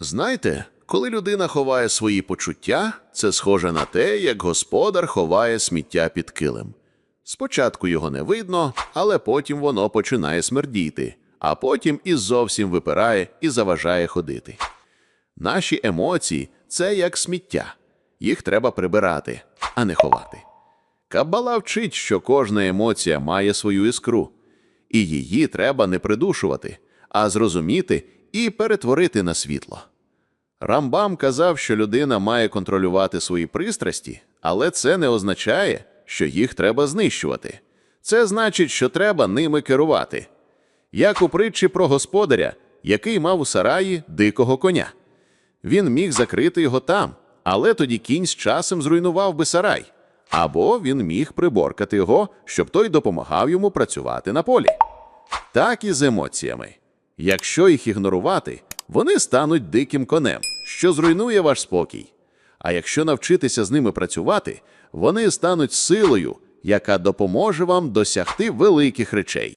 Знаєте, коли людина ховає свої почуття, це схоже на те, як господар ховає сміття під килим. Спочатку його не видно, але потім воно починає смердіти, а потім і зовсім випирає і заважає ходити. Наші емоції це як сміття. Їх треба прибирати, а не ховати. Каббала вчить, що кожна емоція має свою іскру, і її треба не придушувати, а зрозуміти і перетворити на світло. Рамбам казав, що людина має контролювати свої пристрасті, але це не означає, що їх треба знищувати. Це значить, що треба ними керувати. Як у притчі про господаря, який мав у сараї дикого коня. Він міг закрити його там, але тоді кінь з часом зруйнував би сарай. Або він міг приборкати його, щоб той допомагав йому працювати на полі. Так і з емоціями. Якщо їх ігнорувати, вони стануть диким конем, що зруйнує ваш спокій. А якщо навчитися з ними працювати, вони стануть силою, яка допоможе вам досягти великих речей.